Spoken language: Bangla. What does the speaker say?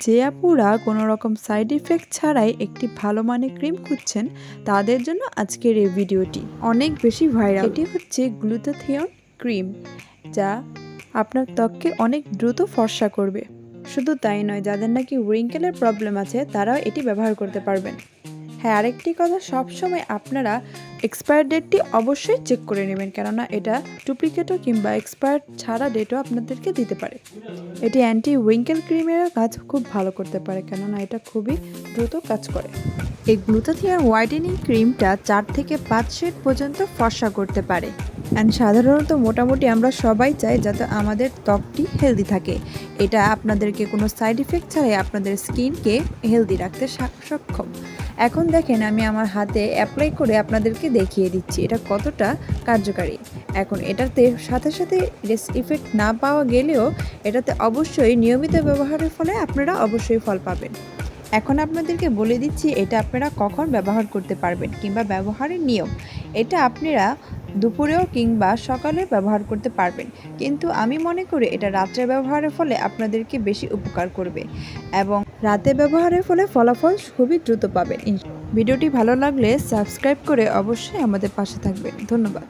যে আপুরা কোনো রকম সাইড ইফেক্ট ছাড়াই একটি ভালো মানের ক্রিম খুঁজছেন, তাদের জন্য আজকের এই ভিডিওটি অনেক বেশি ভাইরাল। এটি হচ্ছে গ্লুটাথিয়ন ক্রিম, যা আপনার ত্বককে অনেক দ্রুত ফর্সা করবে। শুধু তাই নয়, যাদের নাকি উইঙ্কেলের প্রবলেম আছে, তারাও এটি ব্যবহার করতে পারবেন। হ্যাঁ আরেকটি কথা, সবসময় আপনারা এক্সপায়ার ডেটটি অবশ্যই চেক করে নেবেন, কেননা এটা ডুপ্লিকেটও কিংবা এক্সপায়ার ছাড়া ডেটও আপনাদেরকে দিতে পারে। এটি অ্যান্টি উইঙ্কেল ক্রিমের কাজ খুব ভালো করতে পারে, কেননা এটা খুবই দ্রুত কাজ করে। এই গ্লুটাথিয়ার হোয়াইটেনিং ক্রিমটা চার থেকে পাঁচ শেড পর্যন্ত ফর্সা করতে পারে। অ্যান্ড সাধারণত মোটামুটি আমরা সবাই চাই যাতে আমাদের ত্বকটি হেলদি থাকে। এটা আপনাদেরকে কোনো সাইড ইফেক্ট ছাড়াই আপনাদের স্কিনকে হেলদি রাখতে সক্ষম এখন দেখেন আমি আমার হাতে অ্যাপ্লাই করে আপনাদেরকে দেখিয়ে দিচ্ছি, এটা কতটা কার্যকারী। এখন এটাতে সাথে সাথে রেস ইফেক্ট না পাওয়া গেলেও এটাতে অবশ্যই নিয়মিত ব্যবহারের ফলে আপনারা অবশ্যই ফল পাবেন। এখন আপনাদেরকে বলে দিচ্ছি, এটা আপনারা কখন ব্যবহার করতে পারবেন কিংবা ব্যবহারের নিয়ম। এটা আপনারা দুপুরেও কিংবা সকালে ব্যবহার করতে পারবেন। কিন্তু আমি মনে করি এটা রাত্রে ব্যবহারের ফলে আপনাদেরকে বেশি উপকার করবে। এবং রাতে ব্যবহারের ফলে ফলাফল খুবই দ্রুত পাবেন ভিডিওটি ভালো লাগলে সাবস্ক্রাইব করে অবশ্যই আমাদের পাশে থাকবেন ধন্যবাদ।